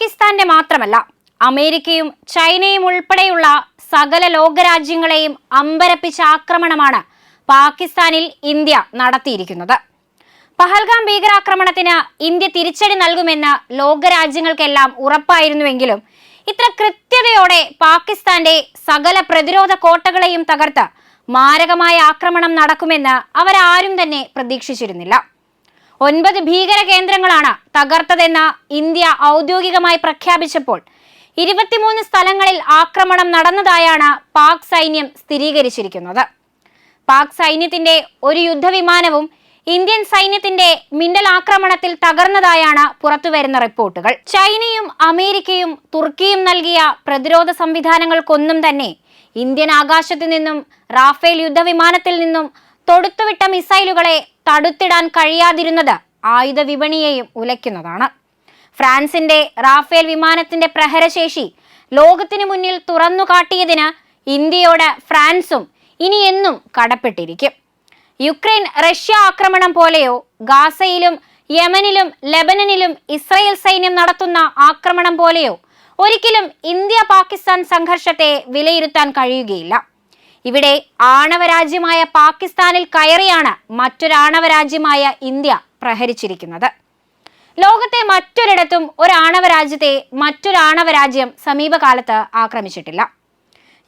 പാകിസ്ഥാന്റെ മാത്രമല്ല അമേരിക്കയും ചൈനയും ഉൾപ്പെടെയുള്ള സകല ലോകരാജ്യങ്ങളെയും അമ്പരപ്പിച്ച ആക്രമണമാണ് പാകിസ്ഥാനിൽ ഇന്ത്യ നടത്തിയിരിക്കുന്നത്. പഹൽഗാം ഭീകരാക്രമണത്തിന് ഇന്ത്യ തിരിച്ചടി നൽകുമെന്ന് ലോകരാജ്യങ്ങൾക്കെല്ലാം ഉറപ്പായിരുന്നുവെങ്കിലും ഇത്ര കൃത്യതയോടെ പാകിസ്ഥാന്റെ സകല പ്രതിരോധ കോട്ടകളെയും തകർത്ത് മാരകമായ ആക്രമണം നടക്കുമെന്ന് അവരാരും തന്നെ പ്രതീക്ഷിച്ചിരുന്നില്ല. ഒൻപത് ഭീകര കേന്ദ്രങ്ങളാണ് തകർത്തതെന്ന് ഇന്ത്യ ഔദ്യോഗികമായി പ്രഖ്യാപിച്ചപ്പോൾ. ഇരുപത്തിമൂന്ന് സ്ഥലങ്ങളിൽ ആക്രമണം നടന്നതായാണ് പാക് സൈന്യം സ്ഥിരീകരിച്ചിരിക്കുന്നത്. പാക് സൈന്യത്തിന്റെ ഒരു യുദ്ധവിമാനവും ഇന്ത്യൻ സൈന്യത്തിന്റെ മിന്നൽ ആക്രമണത്തിൽ തകർന്നതായാണ് പുറത്തുവരുന്ന റിപ്പോർട്ടുകൾ. ചൈനയും അമേരിക്കയും തുർക്കിയും നൽകിയ പ്രതിരോധ സംവിധാനങ്ങൾക്കൊന്നും തന്നെ ഇന്ത്യൻ ആകാശത്തു നിന്നും റാഫേൽ യുദ്ധവിമാനത്തിൽ നിന്നും തൊടുത്തുവിട്ട മിസൈലുകളെ തടുത്തിടാൻ കഴിയാതിരുന്നത് ആയുധ വിപണിയെയും ഉലയ്ക്കുന്നതാണ്. ഫ്രാൻസിന്റെ റാഫേൽ വിമാനത്തിന്റെ പ്രഹരശേഷി ലോകത്തിനു മുന്നിൽ തുറന്നു കാട്ടിയതിന് ഇന്ത്യയോട് ഫ്രാൻസും ഇനി എന്നും കടപ്പെട്ടിരിക്കും. യുക്രൈൻ റഷ്യ ആക്രമണം പോലെയോ ഗാസയിലും യമനിലും ലെബനനിലും ഇസ്രയേൽ സൈന്യം നടത്തുന്ന ആക്രമണം പോലെയോ ഒരിക്കലും ഇന്ത്യ പാകിസ്ഥാൻ സംഘർഷത്തെ വിലയിരുത്താൻ കഴിയുകയില്ല. ഇവിടെ ആണവരാജ്യമായ പാകിസ്ഥാനിൽ കയറിയാണ് മറ്റൊരാണവരാജ്യമായ ഇന്ത്യ പ്രഹരിച്ചിരിക്കുന്നത്. ലോകത്തെ മറ്റൊരിടത്തും ഒരു മറ്റൊരാണവരാജ്യം സമീപകാലത്ത് ആക്രമിച്ചിട്ടില്ല.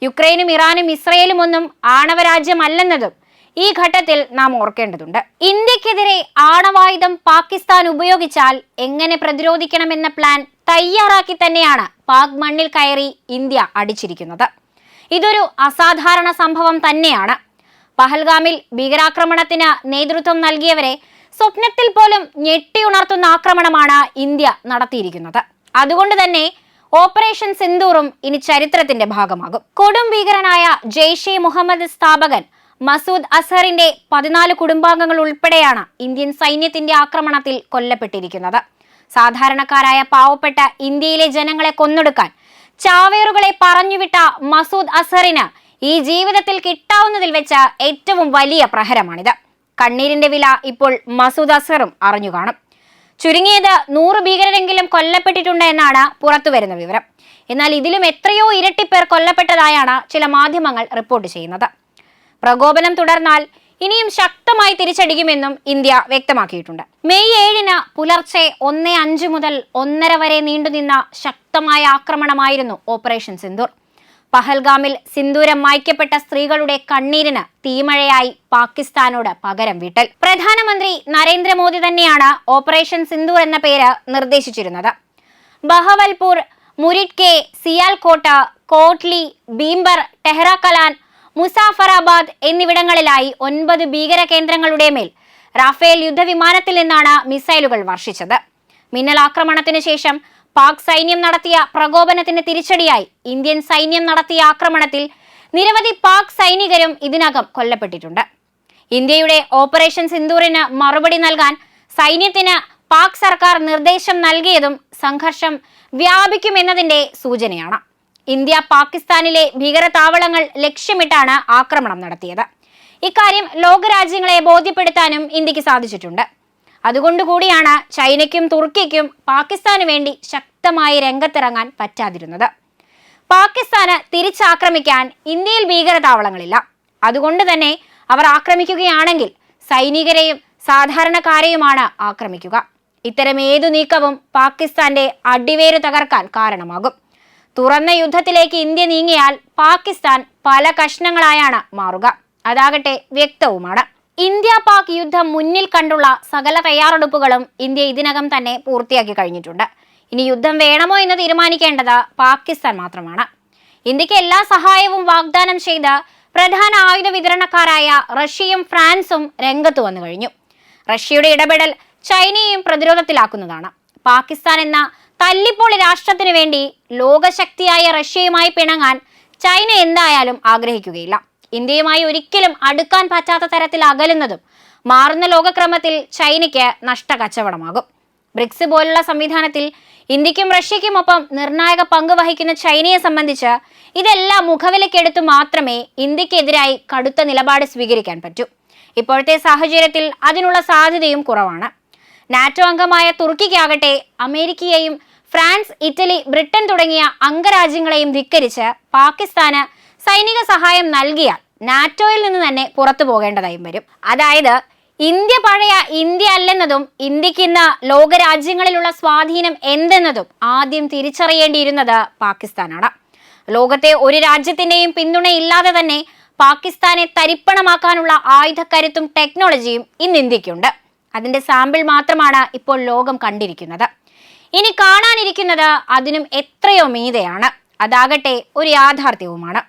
യുക്രൈനും ഇറാനും ഇസ്രയേലും ഒന്നും ആണവരാജ്യമല്ലെന്നതും ഈ ഘട്ടത്തിൽ നാം ഓർക്കേണ്ടതുണ്ട്. ഇന്ത്യക്കെതിരെ ആണവായുധം പാകിസ്ഥാൻ ഉപയോഗിച്ചാൽ എങ്ങനെ പ്രതിരോധിക്കണമെന്ന പ്ലാൻ തയ്യാറാക്കി തന്നെയാണ് പാക് മണ്ണിൽ കയറി ഇന്ത്യ അടിച്ചിരിക്കുന്നത്. ഇതൊരു അസാധാരണ സംഭവം തന്നെയാണ്. പഹൽഗാമിൽ ഭീകരാക്രമണത്തിന് നേതൃത്വം നൽകിയവരെ സ്വപ്നത്തിൽ പോലും ഞെട്ടിയുണർത്തുന്ന ആക്രമണമാണ് ഇന്ത്യ നടത്തിയിരിക്കുന്നത്. അതുകൊണ്ട് തന്നെ ഓപ്പറേഷൻ സിന്ദൂറും ഇനി ചരിത്രത്തിന്റെ ഭാഗമാകും. കൊടും ഭീകരനായ ജെയ്ഷെ മുഹമ്മദ് സ്ഥാപകൻ മസൂദ് അസറിന്റെ പതിനാല് കുടുംബാംഗങ്ങൾ ഉൾപ്പെടെയാണ് ഇന്ത്യൻ സൈന്യത്തിന്റെ ആക്രമണത്തിൽ കൊല്ലപ്പെട്ടിരിക്കുന്നത്. സാധാരണക്കാരായ പാവപ്പെട്ട ഇന്ത്യയിലെ ജനങ്ങളെ കൊന്നൊടുക്കാൻ ചാവേറുകളെ പറഞ്ഞുവിട്ട മസൂദ് അസറിന് ഈ ജീവിതത്തിൽ കിട്ടാവുന്നതിൽ വെച്ച ഏറ്റവും വലിയ പ്രഹരമാണിത്. കണ്ണീരിന്റെ വില ഇപ്പോൾ മസൂദ് അസറും അറിഞ്ഞു കാണും. ചുരുങ്ങിയത് നൂറ് ഭീകരരെങ്കിലും കൊല്ലപ്പെട്ടിട്ടുണ്ട് എന്നാണ് പുറത്തുവരുന്ന വിവരം. എന്നാൽ ഇതിലും എത്രയോ ഇരട്ടിപ്പേർ പേർ കൊല്ലപ്പെട്ടതായാണ് ചില മാധ്യമങ്ങൾ റിപ്പോർട്ട് ചെയ്യുന്നത്. പ്രകോപനം തുടർന്നാൽ ഇനിയും ശക്തമായി തിരിച്ചടിക്കുമെന്നും ഇന്ത്യ വ്യക്തമാക്കിയിട്ടുണ്ട്. മെയ് ഏഴിന് പുലർച്ചെ ഒന്ന് അഞ്ച് മുതൽ ഒന്നര വരെ നീണ്ടുനിന്ന ശക്തമായ ആക്രമണമായിരുന്നു ഓപ്പറേഷൻ സിന്ദൂർ. പഹൽഗാമിൽ സിന്ദൂരം മായ്ക്കപ്പെട്ട സ്ത്രീകളുടെ കണ്ണീരിന് തീമഴയായി പാകിസ്ഥാനോട് പകരം വീട്ടൽ. പ്രധാനമന്ത്രി നരേന്ദ്രമോദി തന്നെയാണ് ഓപ്പറേഷൻ സിന്ദൂർ എന്ന പേര് നിർദ്ദേശിച്ചിരുന്നത്. ബഹവൽപൂർ മുരിഡ്കെ സിയാൽകോട്ട കോട്ട്ലി ബീംബർ ടെഹ്റ മുസാഫറാബാദ് എന്നിവിടങ്ങളിലായി ഒൻപത് ഭീകര കേന്ദ്രങ്ങളുടെ മേൽ റാഫേൽ യുദ്ധവിമാനത്തിൽ നിന്നാണ് മിസൈലുകൾ വർഷിച്ചത്. മിന്നൽ ആക്രമണത്തിന് ശേഷം പാക് സൈന്യം നടത്തിയ പ്രകോപനത്തിന് തിരിച്ചടിയായി ഇന്ത്യൻ സൈന്യം നടത്തിയ ആക്രമണത്തിൽ നിരവധി പാക് സൈനികരും ഇതിനകം കൊല്ലപ്പെട്ടിട്ടുണ്ട്. ഇന്ത്യയുടെ ഓപ്പറേഷൻ സിന്ദൂറിന് മറുപടി നൽകാൻ സൈന്യത്തിന് പാക് സർക്കാർ നിർദ്ദേശം നൽകിയതും സംഘർഷം വ്യാപിക്കുമെന്നതിന്റെ സൂചനയാണ്. ഇന്ത്യ പാകിസ്ഥാനിലെ ഭീകരതാവളങ്ങൾ ലക്ഷ്യമിട്ടാണ് ആക്രമണം നടത്തിയത്. ഇക്കാര്യം ലോകരാജ്യങ്ങളെ ബോധ്യപ്പെടുത്താനും ഇന്ത്യയ്ക്ക് സാധിച്ചിട്ടുണ്ട്. അതുകൊണ്ടുകൂടിയാണ് ചൈനയ്ക്കും തുർക്കിക്കും പാകിസ്ഥാന് വേണ്ടി ശക്തമായി രംഗത്തിറങ്ങാൻ പറ്റാതിരുന്നത്. പാകിസ്ഥാന് തിരിച്ചാക്രമിക്കാൻ ഇന്ത്യയിൽ ഭീകരതാവളങ്ങളില്ല. അതുകൊണ്ട് തന്നെ അവർ ആക്രമിക്കുകയാണെങ്കിൽ സൈനികരെയും സാധാരണക്കാരെയുമാണ് ആക്രമിക്കുക. ഇത്തരം ഏതു നീക്കവും പാകിസ്ഥാന്റെ അടിവേര് തകർക്കാൻ കാരണമാകും. തുറന്ന യുദ്ധത്തിലേക്ക് ഇന്ത്യ നീങ്ങിയാൽ പാകിസ്ഥാൻ പല കഷ്ണങ്ങളായാണ് മാറുക. അതാകട്ടെ വ്യക്തവുമാണ്. ഇന്ത്യ പാക് യുദ്ധം മുന്നിൽ കണ്ടുള്ള സകല തയ്യാറെടുപ്പുകളും ഇന്ത്യ ഇതിനകം തന്നെ പൂർത്തിയാക്കി കഴിഞ്ഞിട്ടുണ്ട്. ഇനി യുദ്ധം വേണമോ എന്ന് തീരുമാനിക്കേണ്ടത് പാകിസ്ഥാൻ മാത്രമാണ്. ഇന്ത്യയ്ക്ക് എല്ലാ സഹായവും വാഗ്ദാനം ചെയ്ത് പ്രധാന ആയുധ വിതരണക്കാരായ റഷ്യയും ഫ്രാൻസും രംഗത്ത് വന്നു കഴിഞ്ഞു. റഷ്യയുടെ ഇടപെടൽ ചൈനയെയും പ്രതിരോധത്തിലാക്കുന്നതാണ്. പാകിസ്ഥാൻ എന്ന തല്ലിപ്പൊളി രാഷ്ട്രത്തിനു വേണ്ടി ലോകശക്തിയായ റഷ്യയുമായി പിണങ്ങാൻ ചൈന എന്തായാലും ആഗ്രഹിക്കുകയില്ല. ഇന്ത്യയുമായി ഒരിക്കലും അടുക്കാൻ പറ്റാത്ത തരത്തിൽ അകലുന്നതും മാറുന്ന ലോകക്രമത്തിൽ ചൈനയ്ക്ക് നഷ്ടകച്ചവടമാകും. ബ്രിക്സ് പോലുള്ള സംവിധാനത്തിൽ ഇന്ത്യക്കും റഷ്യയ്ക്കും ഒപ്പം നിർണായക പങ്ക് വഹിക്കുന്ന ചൈനയെ സംബന്ധിച്ച് ഇതെല്ലാം മുഖവിലക്കെടുത്തു മാത്രമേ ഇന്ത്യക്കെതിരായി കടുത്ത നിലപാട് സ്വീകരിക്കാൻ പറ്റൂ. ഇപ്പോഴത്തെ സാഹചര്യത്തിൽ അതിനുള്ള സാധ്യതയും കുറവാണ്. നാറ്റോ അംഗമായ തുർക്കിക്കാകട്ടെ അമേരിക്കയെയും ഫ്രാൻസ് ഇറ്റലി ബ്രിട്ടൻ തുടങ്ങിയ അംഗരാജ്യങ്ങളെയും ധിക്കരിച്ച് പാകിസ്ഥാന് സൈനിക സഹായം നൽകിയാൽ നാറ്റോയിൽ നിന്ന് തന്നെ പുറത്തു പോകേണ്ടതായും വരും. അതായത് ഇന്ത്യ പഴയ ഇന്ത്യ അല്ലെന്നതും ഇന്ത്യയ്ക്ക് ഇന്ന് ലോകരാജ്യങ്ങളിലുള്ള സ്വാധീനം എന്തെന്നതും ആദ്യം തിരിച്ചറിയേണ്ടിയിരുന്നത് പാകിസ്ഥാനാണ്. ലോകത്തെ ഒരു രാജ്യത്തിന്റെയും പിന്തുണയില്ലാതെ തന്നെ പാകിസ്ഥാനെ തരിപ്പണമാക്കാനുള്ള ആയുധക്കരുത്തും ടെക്നോളജിയും ഇന്ന് ഇന്ത്യക്കുണ്ട്. അതിന്റെ സാമ്പിൾ മാത്രമാണ് ഇപ്പോൾ ലോകം കണ്ടിരിക്കുന്നത്. ഇനി കാണാനിരിക്കുന്നത് അതിനും എത്രയോ മീതെയാണ്. അതാകട്ടെ ഒരു യാഥാർത്ഥ്യവുമാണ്.